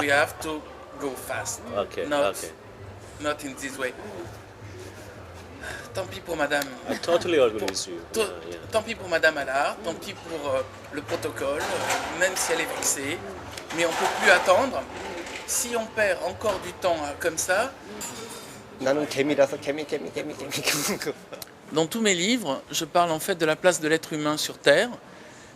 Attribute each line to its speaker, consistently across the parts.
Speaker 1: we have to go fast.
Speaker 2: Okay.
Speaker 1: Not,
Speaker 2: okay.
Speaker 1: not in this way. Tant pis pour Madame.
Speaker 2: I totally agree with you.
Speaker 1: Uh, tant,
Speaker 2: yeah.
Speaker 1: pis pour Madame Allard, tant pis pour euh, le protocole, euh, même si elle est vexée. Mais on ne peut plus attendre. Si on perd encore du temps euh, comme ça. Dans tous mes livres, je parle en fait de la place de l'être humain sur Terre.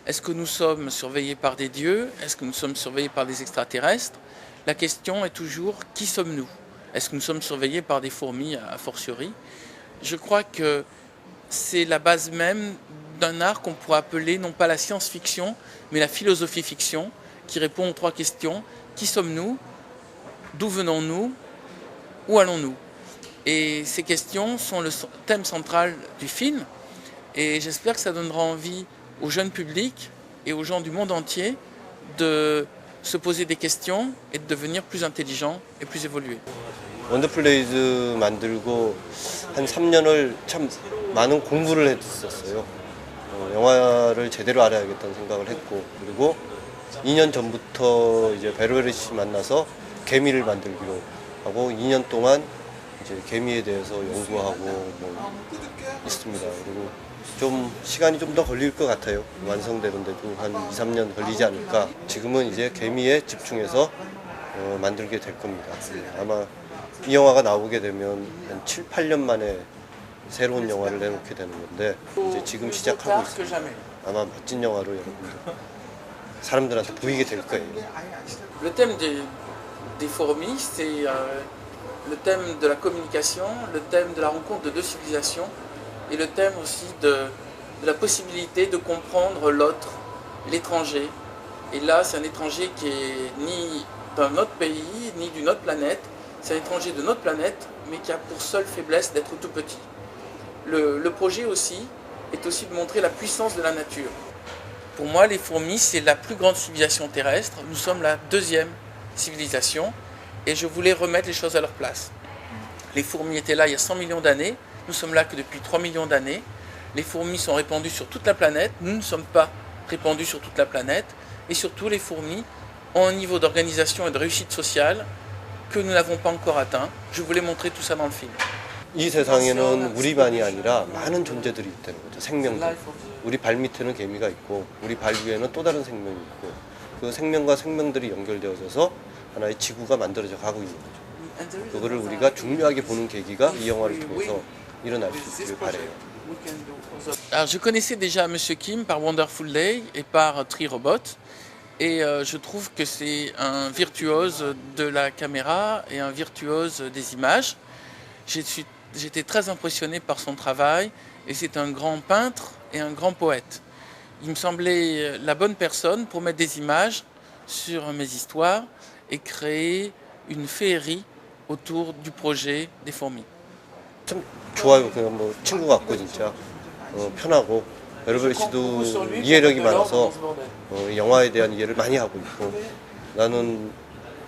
Speaker 1: Est-ce que nous sommes surveillés par des dieux? Est-ce que nous sommes surveillés par des extraterrestres? La question est toujours qui sommes-nous? Est-ce que nous sommes surveillés par des fourmis a fortiori? Je crois que c'est la base même d'un art qu'on pourrait appeler non pas la science-fiction, mais la philosophie-fiction, qui répond aux trois questions. Qui sommes-nous? D'où venons-nous? Où allons-nous? Et ces questions sont le thème central du film. Et j'espère que ça donnera envie au jeune public et aux gens du monde entier de se poser des questions et de devenir plus intelligents et plus évolués.
Speaker 3: 원더플레이즈 만들고 한 3년을 참 많은 공부를 했었어요. 어, 영화를 제대로 알아야겠다는 생각을 했고 그리고 2년 전부터 이제 베르베르 씨 만나서 개미를 만들기로 하고 2년 동안 이제 개미에 대해서 연구하고 뭐 있습니다. 그리고 좀 시간이 좀 더 걸릴 것 같아요. 완성되는데도 한 2, 3년 걸리지 않을까. 지금은 이제 개미에 집중해서 어, 만들게 될 겁니다. 네, 아마 이 영화가 나오게 되면 한 7, 8년 만에 새로운 영화를 내놓게 되는 건데 이제 지금 시작하고 있습니다. 아마 멋진 영화로 여러분들 사람들한테 보이게 될 거예요.
Speaker 1: Le thème des, des fourmis, c'est euh, le thème de la communication, le thème de la rencontre de deux civilisations et le thème aussi de, la possibilité de comprendre l'autre, l'étranger. Et là, c'est un étranger qui est ni d'un autre pays, ni d'une autre planète. C'est un étranger de notre planète, mais qui a pour seule faiblesse d'être tout petit. Le projet aussi est aussi de montrer la puissance de la nature. Pour moi, les fourmis, c'est la plus grande civilisation terrestre. Nous sommes la deuxième civilisation et je voulais remettre les choses à leur place. Les fourmis étaient là il y a 100 millions d'années. Nous sommes là que depuis 3 millions d'années. Les fourmis sont répandues sur toute la planète. Nous ne sommes pas répandus sur toute la planète. Et surtout, les fourmis ont un niveau d'organisation et de réussite sociale que nous n'avons pas encore atteint. Je voulais montrer tout ça dans le film.
Speaker 3: 이 세상에는 우리만이 아니라 많은 존재들이 있다는 거죠. 생명들. 우리 발 밑에는 개미가 있고 우리 발 위에는 또 다른 생명이 있고 그 생명과 생명들이 연결되어져서 하나의 지구가 만들어져 가고 있는 거죠. 그거를 우리가 중요하게 보는 계기가 이 영화를 통해서 일어날 수 있기를 바래요.
Speaker 1: Alors, je connaissais déjà M. Kim par Wonderful Day et par Tree Robot. Et euh, je trouve que c'est un virtuose de la caméra et un virtuose des images. J'ai suis- J'étais très impressionné par son travail et c'est un grand peintre et un grand poète. Il me semblait la bonne personne pour mettre des images sur mes histoires et créer une féerie autour du projet des fourmis.
Speaker 3: 참 좋아요. 그냥 뭐 친구 같고 진짜 어, 편하고 베르베르 씨도 이해력이 많아서 어, 이 영화에 대한 이해를 많이 하고 있고 나는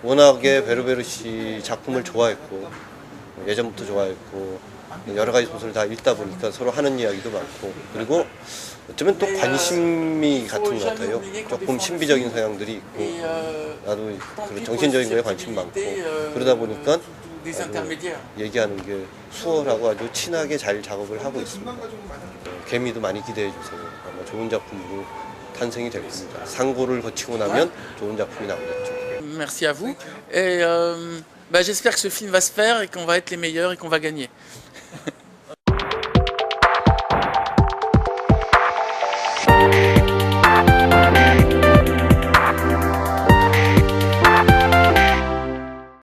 Speaker 3: 워낙에 베르베르 씨 작품을 좋아했고 어, 예전부터 좋아했고 여러 가지 소설을 다 읽다 보니까 서로 하는 이야기도 많고 그리고 어쩌면 또 관심이 같은 것 같아요. 조금 신비적인 성향들이 있고 나도 정신적인 거에 관심 많고 그러다 보니까. 얘기하는 게 수월하고 아주 친하게 잘 작업을 하고 있습니다. 어, 개미도 많이 기대해 주세요. 아마 좋은 작품으로 탄생이 될 겁니다. 상고를 거치고 나면 좋은 작품이 나오겠죠.
Speaker 1: Merci à vous. Et euh, bah, j'espère que ce film va se faire et qu'on va être les meilleurs et qu'on va gagner.